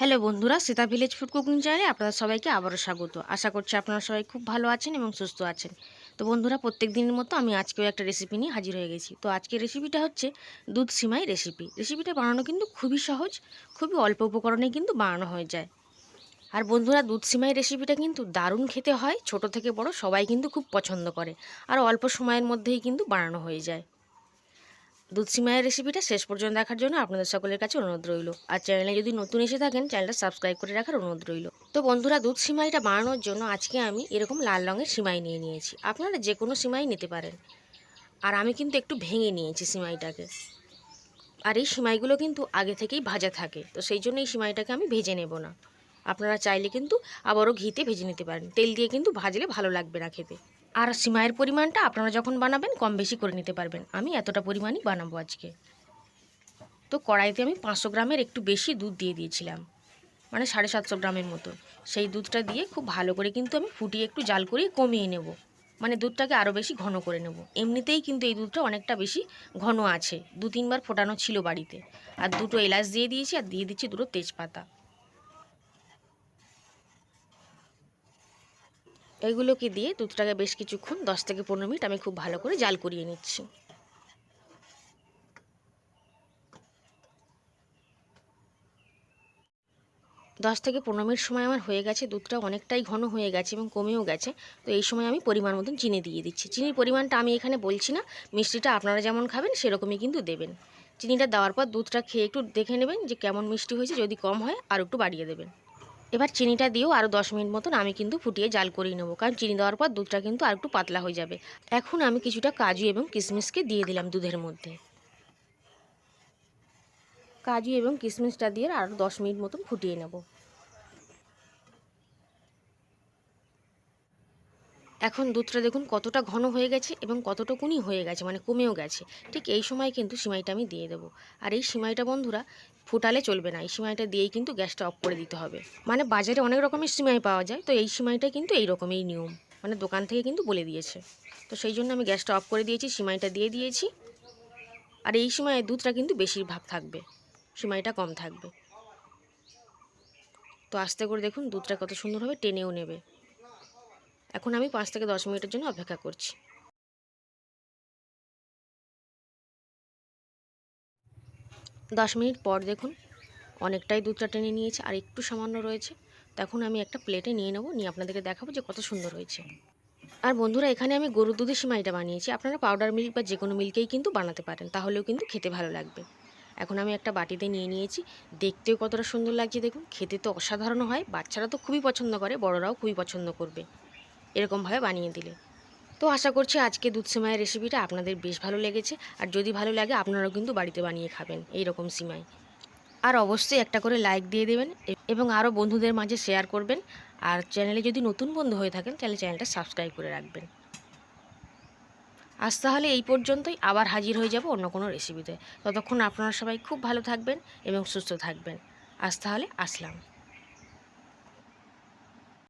Hello বন্ধুরা, Sita village food cooking চ্যানেলে আপনাদের সবাইকে আবারও স্বাগত। আশা করছি আপনারা সবাই খুব ভালো আছেন এবং সুস্থ আছেন। তো বন্ধুরা প্রত্যেক দিনের মতো আমি আজকেও একটা রেসিপি নিয়ে হাজির হয়ে গেছি। তো আজকের রেসিপিটা হচ্ছে দুধ সিমাই রেসিপি রেসিপিটা বানানো কিন্তু খুবই সহজ, খুবই অল্প উপকরণে কিন্তু বানানো হয়ে যায়। আর বন্ধুরা, দুধ সিমাই রেসিপিটা কিন্তু দারুণ খেতে হয়, ছোট থেকে বড় সবাই কিন্তু খুব পছন্দ করে। আর অল্প সময়ের মধ্যেই কিন্তু বানানো হয়ে যায়। দুধ সিমাইয়ের রেসিপিটা শেষ পর্যন্ত দেখার জন্য আপনাদের সকলের কাছে অনুরোধ রইল। আর চ্যানেলে যদি নতুন এসে থাকেন চ্যানেলটা সাবস্ক্রাইব করে রাখার অনুরোধ রইল। তো বন্ধুরা দুধ সিমাইটা বানানোর জন্য আজকে আমি এরকম লাল রঙের সিমাই নিয়ে নিয়েছি। আপনারা যে কোনো সিমাই নিতে পারেন। আর আমি কিন্তু একটু ভেঙে নিয়েছি সিমাইটাকে। আর এই সিমাইগুলো কিন্তু আগে থেকেই ভাজা থাকে। তো সেই জন্য এই সিমাইটাকে আমি ভেজে নেব না। আপনারা চাইলে কিন্তু আবারও ঘিতে ভেজে নিতে পারেন। তেল দিয়ে কিন্তু ভাজলে ভালো লাগবে না খেতে। আর সিমাইয়ের পরিমাণটা আপনারা যখন বানাবেন, কম বেশি করে নিতে পারবেন। আমি এতটা পরিমাণই বানাবো আজকে। তো কড়াইতে আমি পাঁচশো গ্রামের একটু বেশি দুধ দিয়ে দিয়েছিলাম। মানে সাড়ে সাতশো গ্রামের মতো। সেই দুধটা দিয়ে খুব ভালো করে কিন্তু আমি ফুটিয়ে একটু জাল করে কমিয়ে নেব। মানে দুধটাকে আরও বেশি ঘন করে নেব। এমনিতেই কিন্তু এই দুধটা অনেকটা বেশি ঘন আছে। দু তিনবার ফোটানো ছিল বাড়িতে। আর দুটো এলাচ দিয়ে দিয়েছি আর দিয়ে দিচ্ছি দুটো তেজপাতা। এগুলোকে দিয়ে দুধটাকে বেশ কিছুক্ষণ, দশ থেকে পনেরো মিনিট আমি খুব ভালো করে জাল করিয়ে নিচ্ছি। দশ থেকে পনেরো মিনিট সময় আমার হয়ে গেছে, দুধটা অনেকটাই ঘন হয়ে গেছে এবং কমেও গেছে। তো এই সময় আমি পরিমাণ মতন চিনি দিয়ে দিচ্ছি। চিনির পরিমাণটা আমি এখানে বলছি না, মিষ্টিটা আপনারা যেমন খাবেন সেরকমই কিন্তু দেবেন। চিনিটা দেওয়ার পর দুধটা খেয়ে একটু দেখে নেবেন যে কেমন মিষ্টি হয়েছে, যদি কম হয় আর একটু বাড়িয়ে দেবেন। এবার চিনিটা দিয়েও আরও দশ মিনিট মতন আমি কিন্তু ফুটিয়ে জাল করিয়ে নেব, কারণ চিনি দেওয়ার পর দুধটা কিন্তু আর একটু পাতলা হয়ে যাবে। এখন আমি কিছুটা কাজু এবং কিশমিশকে দিয়ে দিলাম দুধের মধ্যে। কাজু এবং কিশমিশটা দিয়ে আরও দশ মিনিট মতন ফুটিয়ে নেব। এখন দুধটা দেখুন কতটা ঘন হয়ে গেছে এবং কতটুকুনি হয়ে গেছে মানে কমেও গেছে। ঠিক এই সময় কিন্তু সিমাইটা আমি দিয়ে দেবো। আর এই সিমাইটা বন্ধুরা ফুটালে চলবে না, এই সিমাইটা দিয়েই কিন্তু গ্যাসটা অফ করে দিতে হবে। মানে বাজারে অনেক রকমের সিমাই পাওয়া যায়, তো এই সিমাইটা কিন্তু এই রকমই নিয়ম মানে দোকান থেকে কিন্তু বলে দিয়েছে। তো সেই জন্য আমি গ্যাসটা অফ করে দিয়েছি, সিমাইটা দিয়ে দিয়েছি। আর এই সময় দুধটা কিন্তু বেশিরভাগ থাকবে, সিমাইটা কম থাকবে। তো আস্তে করে দেখুন দুধটা কত সুন্দরভাবে টেনেও নেবে। এখন আমি পাঁচ থেকে দশ মিনিটের জন্য অপেক্ষা করছি। দশ মিনিট পর দেখুন, অনেকটাই দুধটা টেনে নিয়েছে, আর একটু সামান্য রয়েছে। তখন আমি একটা প্লেটে নিয়ে নেব, নিয়ে আপনাদেরকে দেখাবো যে কত সুন্দর হয়েছে। আর বন্ধুরা, এখানে আমি গরুর দুধের সিমাইটা বানিয়েছি। আপনারা পাউডার মিল্ক বা যে কোনো মিল্কেই কিন্তু বানাতে পারেন, তাহলেও কিন্তু খেতে ভালো লাগবে। এখন আমি একটা বাটিতে নিয়ে নিয়েছি। দেখতেও কতটা সুন্দর লাগছে দেখুন। খেতে তো অসাধারণ হয়, বাচ্চারা তো খুবই পছন্দ করে, বড়রাও খুবই পছন্দ করবে। এরকমভাবে বানিয়ে দিলে। তো আশা করছি আজকে দুধ সিমাইয়ের রেসিপিটা আপনাদের বেশ ভালো লেগেছে। আর যদি ভালো লাগে, আপনারাও কিন্তু বাড়িতে বানিয়ে খাবেন এই রকম সিমাই। আর অবশ্যই একটা করে লাইক দিয়ে দেবেন এবং আরও বন্ধুদের মাঝে শেয়ার করবেন। আর চ্যানেলে যদি নতুন বন্ধু হয়ে থাকেন, তাহলে চ্যানেলটা সাবস্ক্রাইব করে রাখবেন। আজ তাহলে এই পর্যন্তই। আবার হাজির হয়ে যাব অন্য কোনো রেসিপিতে ততক্ষণ আপনারা সবাই খুব ভালো থাকবেন এবং সুস্থ থাকবেন। আজ তাহলে আসলাম।